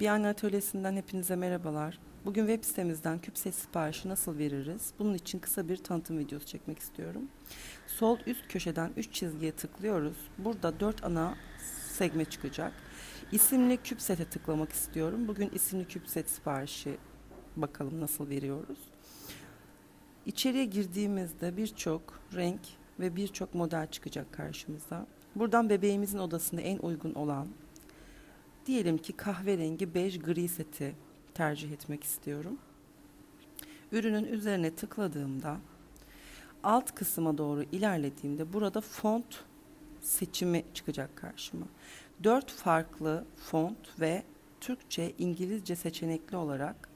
Bir Anne Atölyesi'nden hepinize merhabalar. Bugün web sitemizden küp ses siparişi nasıl veririz? Bunun için kısa bir tanıtım videosu çekmek istiyorum. Sol üst köşeden 3 çizgiye tıklıyoruz. Burada 4 ana segme çıkacak. İsimli küp sete tıklamak istiyorum. Bugün isimli küp set siparişi bakalım nasıl veriyoruz. İçeriye girdiğimizde birçok renk ve birçok model çıkacak karşımıza. Buradan bebeğimizin odasında en uygun olan diyelim ki kahverengi bej gri seti tercih etmek istiyorum. Ürünün üzerine tıkladığımda alt kısma doğru ilerlediğimde burada font seçimi çıkacak karşıma. Dört farklı font ve Türkçe, İngilizce seçenekli olarak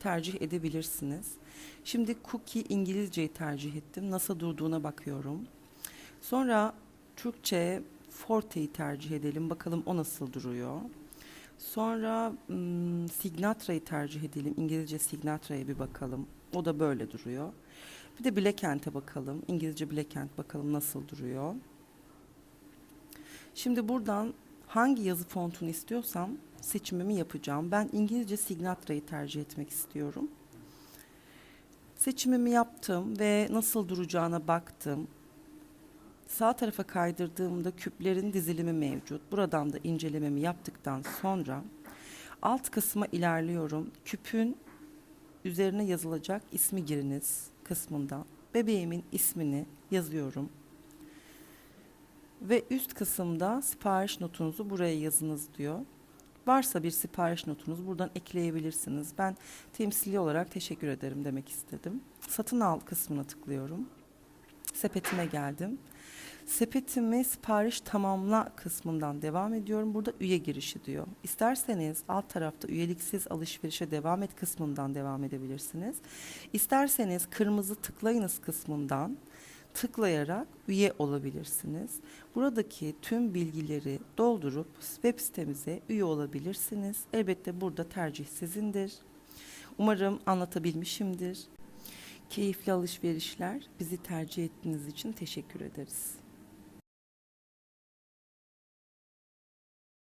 tercih edebilirsiniz. Şimdi cookie İngilizceyi tercih ettim. Nasıl durduğuna bakıyorum. Sonra Türkçe Forte'yi tercih edelim. Bakalım o nasıl duruyor. Sonra hmm, Signatra'yı tercih edelim. İngilizce Signatra'ya bir bakalım. O da böyle duruyor. Bir de Blackhand'e bakalım. İngilizce Blackhand bakalım nasıl duruyor. Şimdi buradan hangi yazı fontunu istiyorsam seçimimi yapacağım. Ben İngilizce Signatra'yı tercih etmek istiyorum. Seçimimi yaptım ve nasıl duracağına baktım. Sağ tarafa kaydırdığımda küplerin dizilimi mevcut. Buradan da incelememi yaptıktan sonra alt kısma ilerliyorum. Küpün üzerine yazılacak ismi giriniz kısmında bebeğimin ismini yazıyorum. Ve üst kısımda sipariş notunuzu buraya yazınız diyor. Varsa bir sipariş notunuz buradan ekleyebilirsiniz. Ben temsili olarak teşekkür ederim demek istedim. Satın al kısmına tıklıyorum. Sepetime geldim. Sepetimi sipariş tamamla kısmından devam ediyorum. Burada üye girişi diyor. İsterseniz alt tarafta üyeliksiz alışverişe devam et kısmından devam edebilirsiniz. İsterseniz kırmızı tıklayınız kısmından tıklayarak üye olabilirsiniz. Buradaki tüm bilgileri doldurup web sitemize üye olabilirsiniz. Elbette burada tercih sizindir. Umarım anlatabilmişimdir. Keyifli alışverişler. Bizi tercih ettiğiniz için teşekkür ederiz.